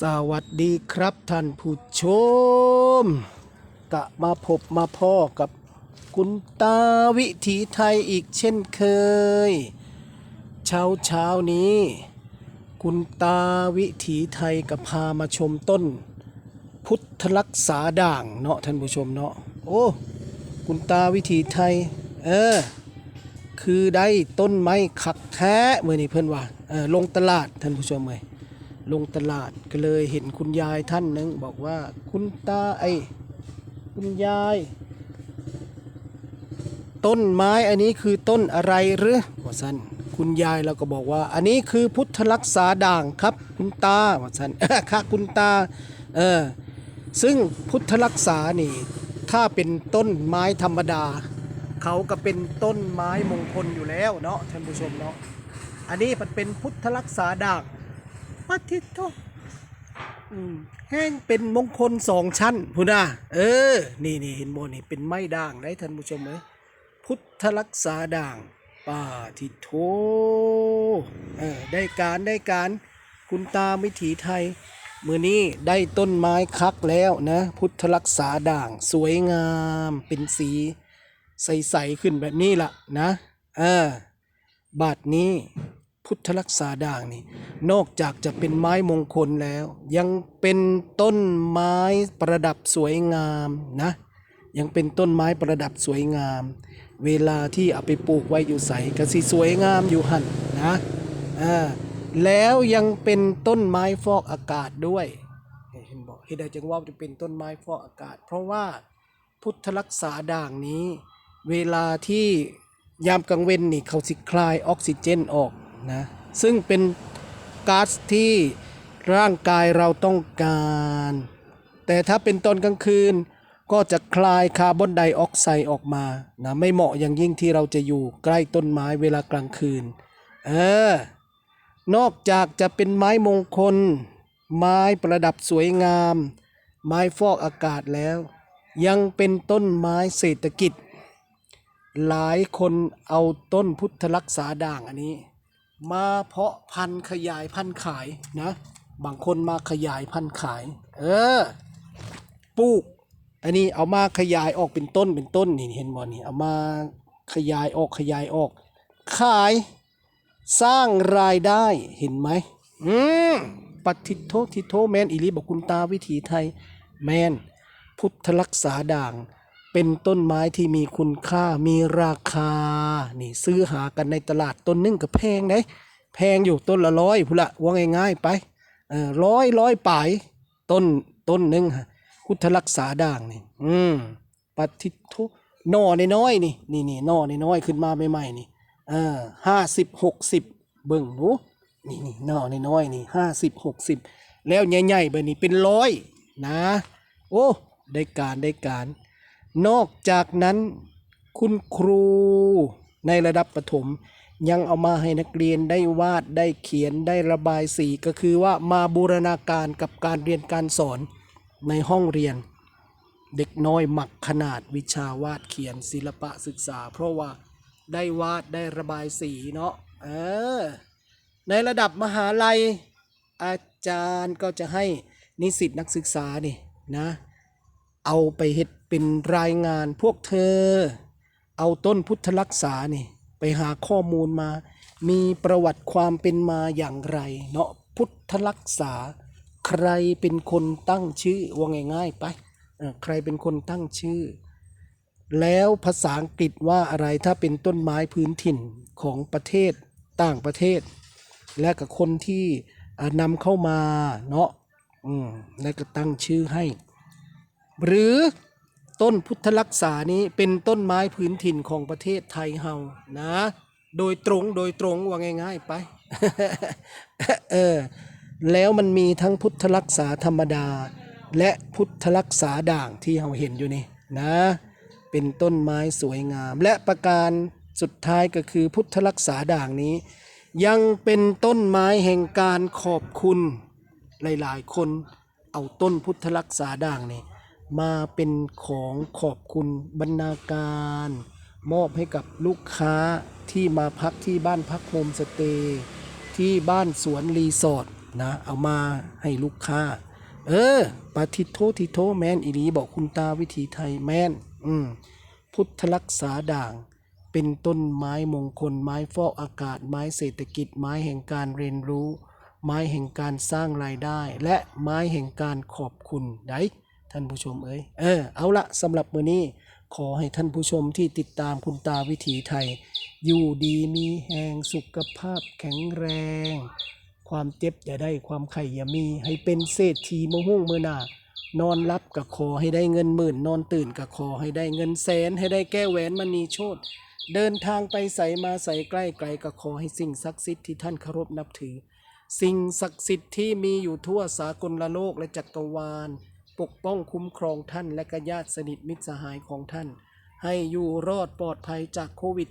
สวัสดีครับท่านผู้ชม กะมาพบมาพ่อกับคุณตาวิถีไทยอีกเช่นเคย เช้าเช้านี้ คุณตาวิถีไทยก็พามาชมต้น พุทธรักษาด่างเนาะท่านผู้ชมเนาะโอ้คุณตาวิถีไทย เออ คือได้ต้นไม้ขักแท้เมื่อนี้เพื่อนว่าเออลงตลาดท่านผู้ชมเลย ลงตลาดก็เลยเห็นคุณยายท่านหนึ่งบอกว่าคุณตาไอคุณยาย ต้นไม้อันนี้คือต้นอะไรหรือว่าสันคุณยายเราก็บอกว่า อันนี้คือพุทธรักษาด่างครับ คุณตาว่าสันค่ะคุณตาเออซึ่งพุทธรักษานี่ ถ้าเป็นต้นไม้ธรรมดา เขาก็เป็นต้นไม้มงคลอยู่แล้วเนาะท่านผู้ชมเนาะอันนี้มันเป็นพุทธรักษาด่าง ปัทิโตแห้งเป็นมงคลสองชั้นพูดนะเออ นี่นี่เห็นโมนี่เป็นไม้ด่างได้ท่านผู้ชมไหมพุทธรักษาด่างป่าทิโทเออได้การได้การคุณตาวิถีไทย มือนี้ได้ต้นไม้คักแล้วนะ พุทธรักษาด่างสวยงามเป็นสีใส ๆ ขึ้นแบบนี้ล่ะนะ เออบาทนี้ พุทธรักษาด่างนี่นอกจากจะเป็นไม้มงคลแล้ว ยังเป็นต้นไม้ประดับสวยงามนะ ยังเป็นต้นไม้ประดับสวยงาม เวลาที่เอาไปปลูกไว้อยู่ใสก็สิสวยงามอยู่หันนะอ่าแล้วยังเป็นต้นไม้ฟอกอากาศด้วยเห็นบอกเห็นได้จังว่าจะเป็นต้นไม้ฟอกอากาศ เพราะว่าพุทธรักษาด่างนี้ เวลาที่ยามกลางเว้นนี่เขาสิคลายออกซิเจนออก นะซึ่งเป็นก๊าซที่ร่างกายเราต้องการ แต่ถ้าเป็นตอนกลางคืนก็จะคลายคาร์บอนไดออกไซด์ออกมานะไม่เหมาะอย่างยิ่งที่เราจะอยู่ใกล้ต้นไม้เวลากลางคืนเออนอกจากจะเป็นไม้มงคล ไม้ประดับสวยงาม ไม้ฟอกอากาศแล้ว ยังเป็นต้นไม้เศรษฐกิจ หลายคนเอาต้นพุทธรักษาด่างอันนี้ มาเพาะพันธุ์ขยายพันธุ์ขายนะ บางคนมาขยายพันธุ์ขาย เออปลูก อันนี้เอามาขยายออกเป็นต้นเป็นต้นนี่เห็นบ่นี่เอามาขยายออกขยายออก ขายสร้างรายได้เห็นไหมอืมปฏิโททิโทแมนอิลีบอกคุณตาวิถีไทย แมน พุทธรักษาด่าง เป็นต้นไม้ที่มีคุณค่ามีราคา นี่ซื้อหากันในตลาดต้นหนึงก็แพงนะแพงอยู่ต้นละร้อยพุนละว่าง่ายๆไปเออร้อยร้อยป่ายต้นต้นหนึงฮะพุทธรักษาด่างนี่ อืมปฏิทุน่อนน้อยนี่นี่นี่น่อนน้อยขึ้นมาใหม่ๆนี่เออห้าสิบหกสิบเบิ่งหนูนี่นี่น่อนน้อยนี่ห้าสิบหกสิบแล้วใหญ่ๆแบบนี้เป็นร้อยนะ โอ้ ได้การได้การ นอกจากนั้นคุณครูในระดับประถม ยังเอามาให้นักเรียนได้วาดได้เขียนได้ระบายสีก็คือว่ามาบูรณาการกับการเรียนการสอนในห้องเรียน เด็กน้อยหมักขนาดวิชาวาดเขียนศิลปะศึกษา เพราะว่าได้วาดได้ระบายสีเนาะเออในระดับมหาลัยอาจารย์ก็จะให้นิสิตนักศึกษานี่นะ เอาไปเฮ็ด เป็นรายงานพวกเธอ เอาต้นพุทธรักษานี่ไปหาข้อมูลมา มีประวัติความเป็นมาอย่างไร เนาะพุทธรักษา ใครเป็นคนตั้งชื่อว่าง่ายๆไปใครเป็นคนตั้งชื่อ แล้วภาษาอังกฤษว่าอะไรถ้าเป็นต้นไม้พื้นถิ่นของประเทศต่างประเทศ และกับคนที่นำเข้ามาเนาะอืมแล้วก็ตั้งชื่อให้ หรือ ต้นพุทธรักษานี้เป็นต้นไม้พื้นถิ่นของประเทศไทยเฮานะ โดยตรงโดยตรงว่าง่ายๆไป เออ แล้วมันมีทั้งพุทธรักษาธรรมดา และพุทธรักษาด่างที่เราเห็นอยู่นี่นะ เป็นต้นไม้สวยงาม และประการสุดท้ายก็คือพุทธรักษาด่างนี้ ยังเป็นต้นไม้แห่งการขอบคุณหลายๆ คนเอาต้นพุทธรักษาด่างนี่ มาเป็นของขอบคุณบรรณาการ มอบให้กับลูกค้าที่มาพักที่บ้านพักโฮมสเตย์ที่บ้านสวนรีสอร์ทนะ เอามาให้ลูกค้า เออปาทิโททิโทแมนอีหลีบอกคุณตาวิถีไทยแมนอืมพุทธรักษาด่าง เป็นต้นไม้มงคลไม้ฟอกอากาศไม้เศรษฐกิจไม้แห่งการเรียนรู้ ไม้แห่งการสร้างรายได้ และไม้แห่งการขอบคุณได้ ท่านผู้ชมเอ้ยเออเอาละสำหรับมื้อนี้ขอให้ท่านผู้ชมที่ติดตามคุณตาวิถีไทย อยู่ดีมีแหงสุขภาพแข็งแรง ความเจ็บอย่าได้ความไข่อย่ามี ให้เป็นเศรษฐีมะหุ่งเมื่อหนานอนรับกับขอให้ได้เงินหมื่น นอนตื่นกับขอให้ได้เงินแสน ให้ได้แก้แหวนมณีโชตเดินทางไปใสมาใสใกล้ไกลกับขอให้สิ่งศักดิ์สิทธิ์ที่ท่านเคารพนับถือ สิ่งศักดิ์สิทธิ์ที่มีอยู่ทั่วสากลโลกและจักรวาล ปกป้องคุ้มครองท่านและก็ญาติสนิทมิตรสหายของท่าน ให้อยู่รอดปลอดภัยจากโควิด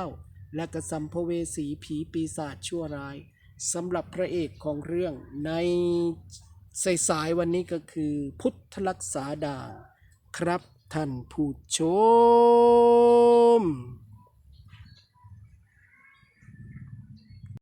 -19 และกระสัมภเวสีผีปีศาจชั่วร้ายสำหรับพระเอกของเรื่องในสายวันนี้ก็คือพุทธลักษาดา ครับท่านผู้ชม